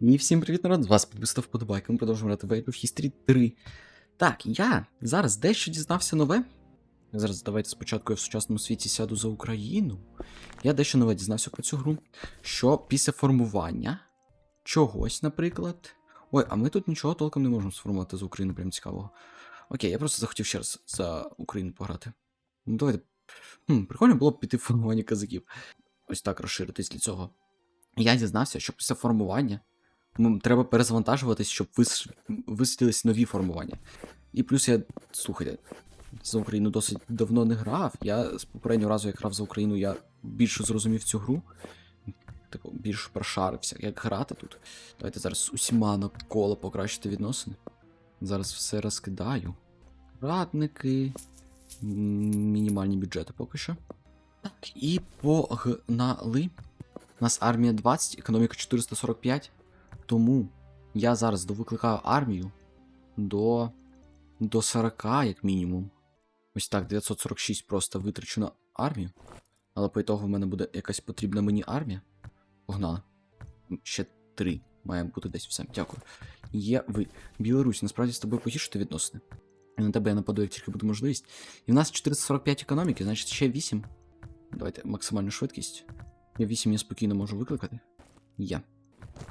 І всім привіт, народ! З вас підписав вподобайка. Ми продовжуємо грати of History 3. Так, я зараз дещо дізнався нове. Зараз давайте спочатку я в сучасному світі сяду за Україну. Я дещо нове дізнався про цю гру. Що після формування чогось, наприклад. Ой, а ми тут нічого толком не можемо сформувати за Україну, прям цікавого. Окей, я просто захотів ще раз за Україну пограти. Ну, давайте. Хм, прикольно було б піти в формування казаків. Ось так розширитись для цього. Я дізнався, що після формування треба перезавантажуватись, щоб вис... висвітились нові формування. І плюс я, слухайте, за Україну досить давно не грав. Я з попереднього разу, як грав за Україну, я більше зрозумів цю гру. Типу, більш прошарився, як грати тут. Давайте зараз усіма навколо покращити відносини. Зараз все розкидаю. Радники. Мінімальні бюджети поки що. Так, і погнали. У нас армія 20, економіка 445. Тому я зараз довикликаю армію до, до 40, як мінімум. Ось так, 946 просто витрачу на армію. Але по ітогу в мене буде якась потрібна мені армія. Погнали. Ще три має бути десь все. Дякую. Є ви. Білорусь, насправді з тобою погіршити відносини. І на тебе я нападу, як тільки буде можливість. І в нас 445 економіки, значить ще 8. Давайте максимальну швидкість. Я 8 я спокійно можу викликати. Є.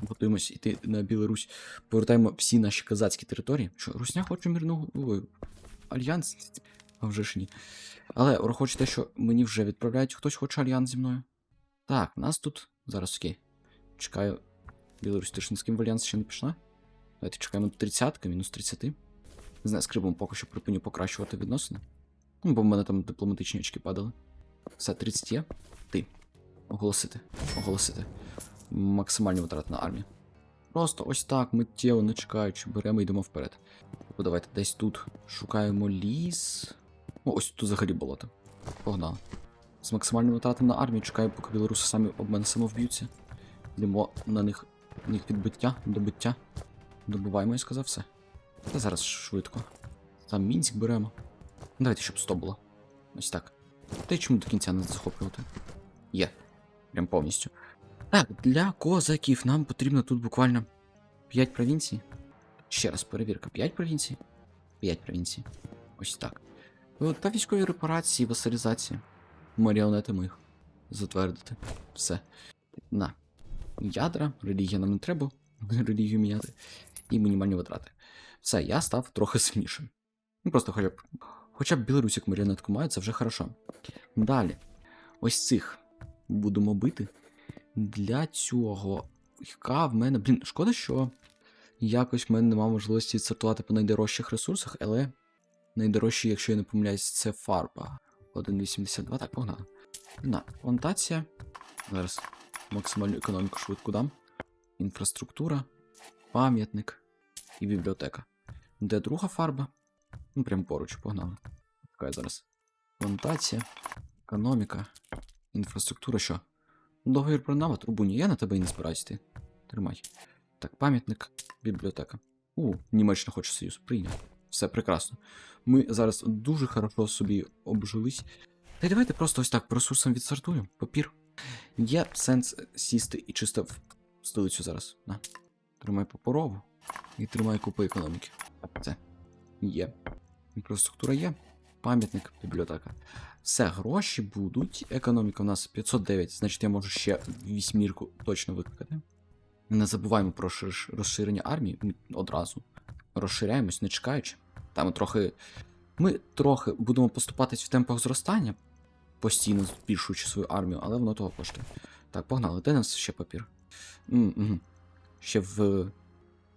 Готуємось йти на Білорусь. Повертаємо всі наші казацькі території. Що, Русня хоче мирного ой, альянс? А вже ж ні. Але враховуючи те, що мені вже відправляють, хтось хоче альянс зі мною. Так, нас тут. Зараз окей. Чекаю. Білорусь, ти ж з ким в альянс ще не пішла? Давайте чекаємо 30, мінус 30. Не знаю, скрибом поки що припиню покращувати відносини. Ну, бо в мене там дипломатичні очки падали. Все, 30 є. Ти. Оголосити. Оголосити. Максимальні витрати на армію. Просто ось так, миттєво, не чекаючи, беремо і йдемо вперед. Тобто давайте десь тут шукаємо ліс. О, ось тут взагалі болото. Погнали. З максимальними витратами на армію чекаю, поки білоруси самі об мене самовб'ються. Йдемо на них, на них відбиття, добиття. Добиваємо, я сказав все. Та зараз швидко. Там Мінськ беремо. Давайте, щоб 100 було. Ось так. Та й чому до кінця не захоплювати? Є. Прям повністю. Так, для козаків нам потрібно тут буквально 5 провінцій. Ще раз перевірка. 5 провінцій? 5 провінцій. Ось так. Е, Та військові репарації, васалізація. Маріонети ми їх затвердити. Все. На. Ядра, релігія нам не треба, релігію міняти. І мінімальні витрати. Все, я став трохи сильнішим. Ну просто хоча б. Хоча б Білорусь як маріонетку має, це вже хорошо. Далі. Ось цих будемо бити. Для цього. Яка в мене. Блін, шкода, що якось в мене немає можливості відсортувати по найдорожчих ресурсах, але найдорожчі, якщо я не помиляюсь, це фарба. 1,82. Так, погнали. На, плантація. Зараз максимальну економіку швидко дам. Інфраструктура, пам'ятник і бібліотека. Де друга фарба? Ну, прям поруч, погнали. Чекай зараз. Плантація, економіка, інфраструктура, що? Договір про навод, Рубуні, я на тебе і не збираюсь ти. Тримай. Так, пам'ятник, бібліотека. У, Німеччина хоче союз. Прийняв. Все прекрасно. Ми зараз дуже хорошо собі обжились. Та й давайте просто ось так по ресурсам відсортуємо. Папір. Є сенс сісти і чисто в столицю зараз. На. Тримай паперову і тримай купи економіки. Це. Є. Інфраструктура є. Пам'ятник, бібліотека. Все, гроші будуть. Економіка у нас 509, значить я можу ще вісьмірку точно викликати. Не забуваємо про розширення армії одразу. Розширяємось, не чекаючи. Там трохи. Ми трохи будемо поступатись в темпах зростання, постійно збільшуючи свою армію, але воно того коштує. Так, погнали, де нас ще папір? М-м. Ще в.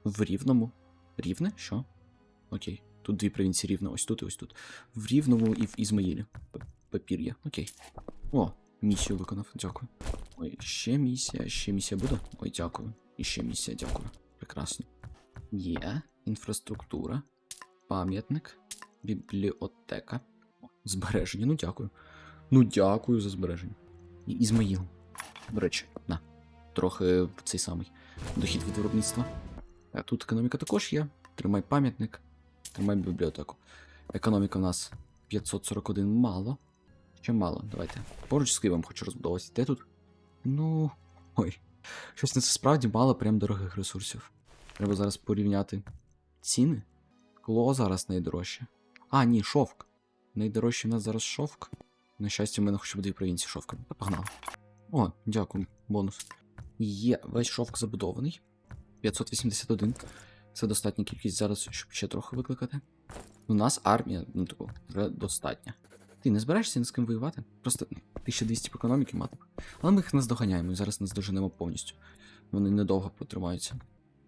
в Рівному. Рівне? Що? Окей. Тут дві провінції рівно, ось тут і ось тут. В Рівному і в Ізмаїлі. П- Папір є. Окей. О, місію виконав, дякую. Ой, ще місія, ще місія буде? Ой, дякую. І ще місія, дякую. Прекрасно. Є. Інфраструктура. Пам'ятник. Бібліотека. Збереження, ну дякую. Ну дякую за збереження. І Ізмаїл. До речі, на. Трохи цей самий дохід від виробництва. А тут економіка також є. Тримай пам'ятник. Тримай бібліотеку. Економіка у нас 541 мало. Ще мало, давайте. Поруч з Києвом хочу розбудовуватися. Де тут? Ну. Ой, Щось на це справді мало прям дорогих ресурсів. Треба зараз порівняти ціни. Скло зараз найдорожче. А, ні, шовк. Найдорожче в нас зараз шовк. На щастя, в мене хоча б дві провінції шовка. Погнали. О, дякую, бонус. Є весь шовк забудований. 581. Це достатня кількість зараз, щоб ще трохи викликати. У нас армія, ну типу, вже достатня. Ти не збираєшся ні з ким воювати? Просто 1200 по економіки мати. Але ми їх наздоганяємо і зараз нас доженемо повністю. Вони недовго протримаються.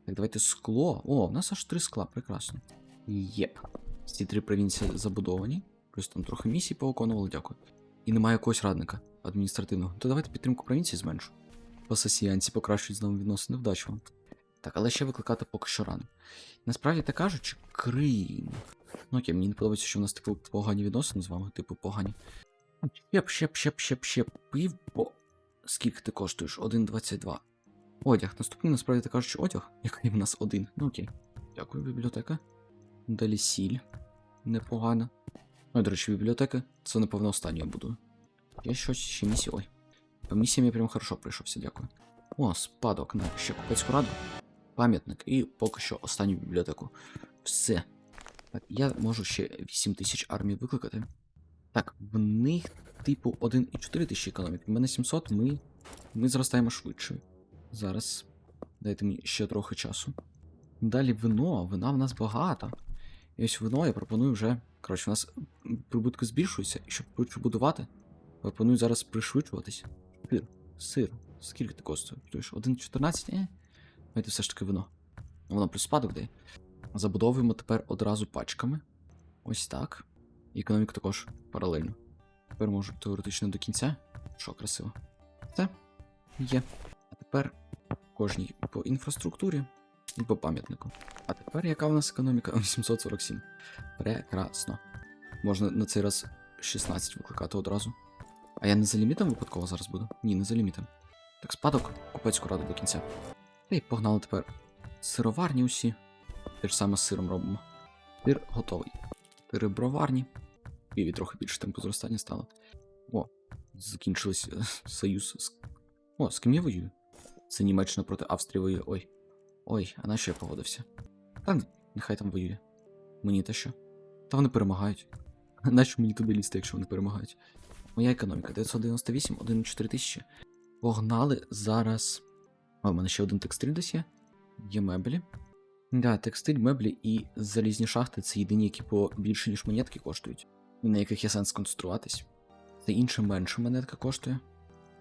Так, давайте скло. О, у нас аж три скла, прекрасно. Єп. Ці три провінції забудовані. Плюс там трохи місій повиконували, дякую. І немає якогось радника адміністративного. То давайте підтримку провінції зменшу. Посесіянці покращують знову відносини вдачу вам. Так, але ще викликати поки що рано. Насправді так кажучи, Крим. Ну окей, мені не подобається, що в нас типу погані відносини з вами, типу погані. Щеп, щеп, щеп, щеп, щеп, пив, бо. Скільки ти коштуєш? 1,22. Одяг. Наступний, насправді так кажучи, одяг, який в нас один. Ну окей. Дякую, бібліотека. Далі сіль. Непогано. Ну, до речі, бібліотека. Це, напевно, останнє я буду. Є щось ще місії. Ой. По місіям я прям хорошо прийшовся, дякую. О, спадок на ще купецьку раду. Пам'ятник і поки що останню бібліотеку. Все. Так, я можу ще 8 тисяч армій викликати. Так, в них, типу, 1,4 тисячі економіки. В мене 700, ми, ми зростаємо швидше. Зараз. Дайте мені ще трохи часу. Далі вино, вина в нас багато. І ось вино я пропоную вже. Коротше, у нас прибутки збільшуються, і щоб швидше будувати, пропоную зараз пришвидшуватись. Сир, сир. Скільки ти коштує? Плюєш 1,14? Давайте все ж таки вино. Воно плюс спадок дає. Забудовуємо тепер одразу пачками. Ось так. І економіку також паралельно. Тепер можу теоретично до кінця. Що красиво. Все. Є. А тепер кожній по інфраструктурі і по пам'ятнику. А тепер яка в нас економіка? 847. Прекрасно. Можна на цей раз 16 викликати одразу. А я не за лімітом випадково зараз буду? Ні, не за лімітом. Так, спадок, купецьку раду до кінця. Та й погнали тепер. Сироварні усі. Те ж саме з сиром робимо. Сир готовий. Три броварні. І трохи більше темпу зростання стало. О, закінчились е, союз з. О, з ким я воюю? Це Німеччина проти Австрії воює. Ой. Ой, а на що я погодився? Та нехай там воює. Мені те що? Та вони перемагають. Нащо мені туди лізти, якщо вони перемагають? Моя економіка 998, 1,4 тисячі. Погнали зараз. О, у мене ще один текстиль десь є. Є меблі. Да, текстиль, меблі і залізні шахти це єдині, які по більше, ніж монетки коштують, на яких є сенс концентруватись. Це інше менше монетка коштує.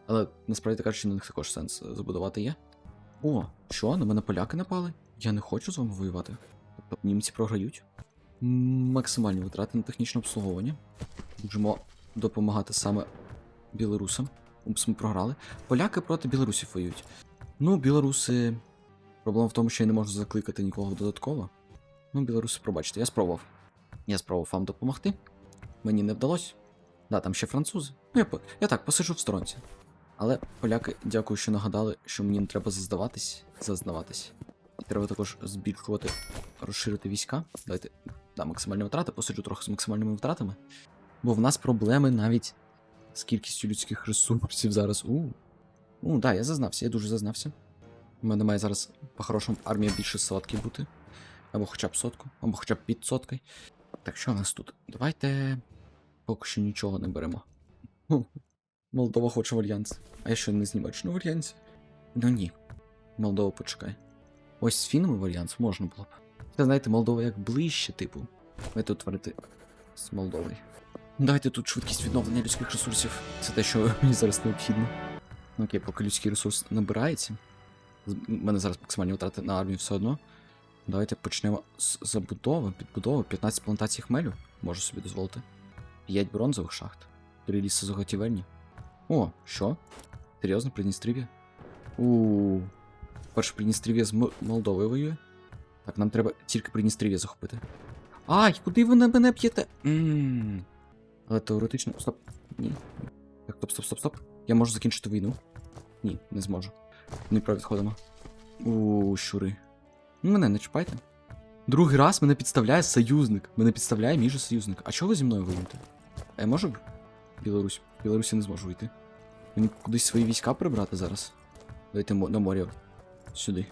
Але насправді кажучи, на них також сенс забудувати є. О, що? На мене поляки напали? Я не хочу з вами воювати. Тобто німці програють. Максимальні витрати на технічне обслуговування. Можемо допомагати саме білорусам. Упс, ми програли. Поляки проти білорусів воюють. Ну, білоруси. Проблема в тому, що я не можу закликати нікого додатково. Ну, білоруси, пробачте, я спробував. Я спробував вам допомогти. Мені не вдалося. Да, там ще французи. Ну, я, я так посиджу в сторонці. Але поляки, дякую, що нагадали, що мені не треба заздаватись, зазнаватись. Треба також збільшувати, розширити війська. Давайте, да, максимальні витрати, посиджу трохи з максимальними втратами. Бо в нас проблеми навіть з кількістю людських ресурсів зараз. У. У, да, я зазнався, я дуже зазнався. У мене має зараз по-хорошому армія більше сотки бути. Або хоча б сотку, або хоча б під соткою. Так, що в нас тут? Давайте поки що нічого не беремо. Молдова хоче в альянс. А я що не з Німеччиною в альянсі? Ну ні. Молдова почекай. Ось з фінами в альянс можна було б. Це знаєте, Молдова як ближче, типу. Ви тут творити з Молдовою. Давайте тут швидкість відновлення людських ресурсів. Це те, що мені зараз необхідно. Ну, Окей, поки людський ресурс набирається. У мене зараз максимальні витрати на армію все одно. Давайте почнемо з забудови, підбудови, 15 плантацій хмелю. Можу собі дозволити. 5 бронзових шахт. 3 лісозаготівельні. О, що? Серйозно, Придністров'я? У Перше Придністров'я з М- Молдовою воює. Так, нам треба тільки Придністров'я захопити. Ай, куди ви на мене? Ммм. Але теоретично. Стоп. Ні. Так, стоп, стоп, стоп, стоп. Я можу закінчити війну. Ні, не зможу. Не про відходимо. У, щури. Ну, мене не чіпайте. Другий раз мене підставляє союзник. Мене підставляє мій же союзник. А чого ви зі мною воюєте? А я можу Білорусь? Білорусі не зможу йти. Мені кудись свої війська прибрати зараз. Давайте на морі. Сюди.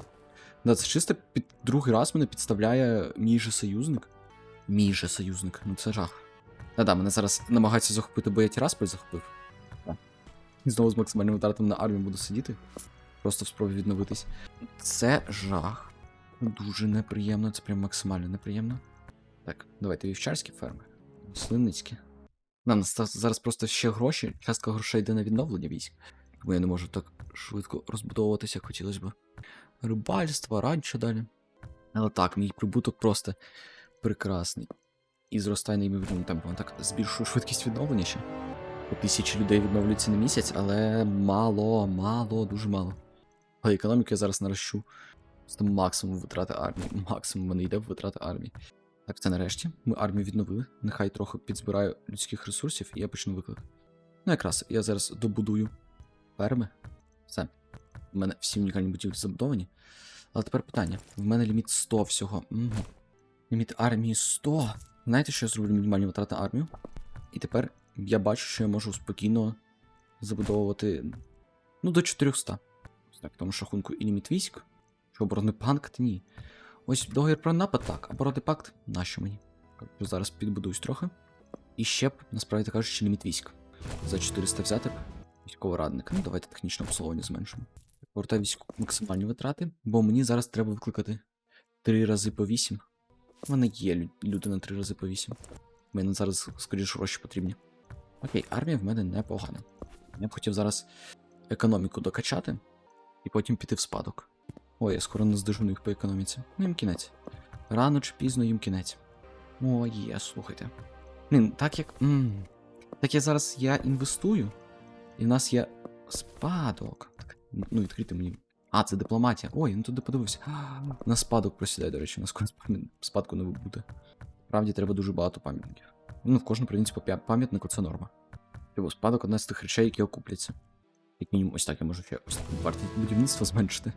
Да, це чисто під другий раз мене підставляє мій же союзник. Мій же союзник, ну це жах. Та-да, мене зараз намагаються захопити, бо я Тірасполь захопив. І знову з максимальним витратом на армію буду сидіти. Просто в спробі відновитись. Це жах. Дуже неприємно, це прям максимально неприємно. Так, давайте вівчарські ферми. Слинницькі. Нам зараз просто ще гроші, частка грошей йде на відновлення військ. Бо я не можу так швидко розбудовуватися, як хотілося б. Рибальство, ранчо далі. Але так, мій прибуток просто прекрасний. І зростає неймовірним темпом. Так, збільшую швидкість відновлення ще. По тисячі людей відновлюється на місяць, але мало, мало, дуже мало. Але економіку я зараз нарощу. Просто максимум витрати армії. Максимум мене йде в витрати армії. Так, це нарешті. Ми армію відновили. Нехай трохи підзбираю людських ресурсів, і я почну виклик. Ну, якраз я зараз добудую ферми. Все. У мене всі унікальні будівлі забудовані. Але тепер питання: в мене ліміт 100 всього. Угу. Ліміт армії 100. Знаєте, що я зроблю мінімальні витрати армію? І тепер я бачу, що я можу спокійно забудовувати ну, до 400. Ось Так, тому ж рахунку і ліміт військ. Що пакт? Ні. Ось договір про напад так, а оборонний пакт нащо мені? Зараз підбудуюсь трохи. І ще б, насправді кажучи, ліміт військ. За 400 взяти б військового радника. Ну, давайте технічне обслуговування зменшимо. Повертаю війську максимальні витрати, бо мені зараз треба викликати 3 рази по 8. У мене є люди на 3 рази по 8. Мені зараз, скоріше, гроші потрібні. Окей, армія в мене непогана. Я б хотів зараз економіку докачати і потім піти в спадок. Ой, я скоро не здожену їх по економіці. Ну, їм кінець. Рано чи пізно їм кінець. О, є, слухайте. Блін, так як. м, так я зараз я інвестую, і в нас є спадок. Ну, відкрити мені. А, це дипломатія. Ой, ну туди подивився. На спадок просідає, до речі, у нас скоро спадку не буде. Справді треба дуже багато пам'ятників. Ну, в кожному провінції по пам'ятнику це норма. Типу, спадок одна з тих речей, які окупляться. Як мінімум, ось так я можу ще ось вартість будівництва зменшити.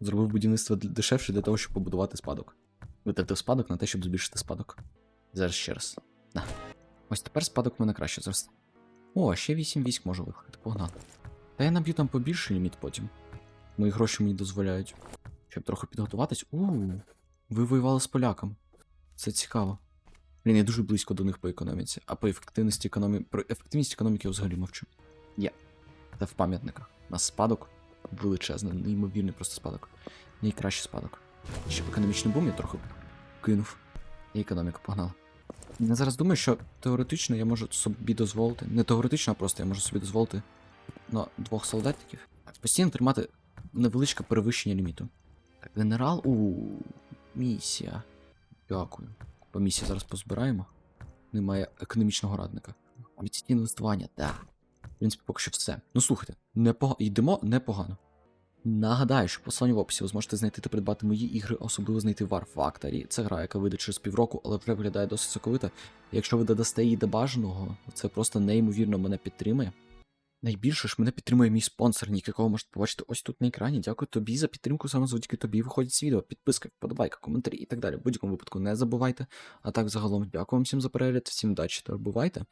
Зробив будівництво дешевше для того, щоб побудувати спадок. Витратив спадок на те, щоб збільшити спадок. Зараз ще раз. На. Ось тепер спадок в мене краще зросте. О, ще 8 військ можу викликати, погнали. Та я наб'ю там побільше ліміт потім. Мої гроші мені дозволяють. Щоб трохи підготуватись. У, ви воювали з поляками. Це цікаво. Блін, я дуже близько до них по економіці, а по ефективності економіки. Про ефективність економіки я взагалі мовчу. Є. Це в пам'ятниках. У нас спадок величезний, неймовірний просто спадок. Найкращий спадок. Ще економічний бум я трохи кинув. І економіка погнала. Я зараз думаю, що теоретично я можу собі дозволити. Не теоретично, а просто я можу собі дозволити на двох солдатиків. Постійно тримати невеличке перевищення ліміту. Генерал. У місія. Дякую. По місії зараз позбираємо. Немає економічного радника. Поліційні інвестування, так. В принципі, поки що все. Ну слухайте, непога... йдемо непогано. Нагадаю, що посилання в описі ви зможете знайти та придбати мої ігри, особливо знайти War Factory. Це гра, яка вийде через півроку, але вже виглядає досить соковита. Якщо ви додасте її до бажаного, це просто неймовірно мене підтримує. Найбільше ж мене підтримує мій спонсор, нік якого можете побачити ось тут на екрані. Дякую тобі за підтримку, саме завдяки тобі виходять з відео, підписка, вподобайка, коментарі і так далі. В будь-якому випадку не забувайте. А так загалом дякую вам всім за перегляд, всім удачі та бувайте.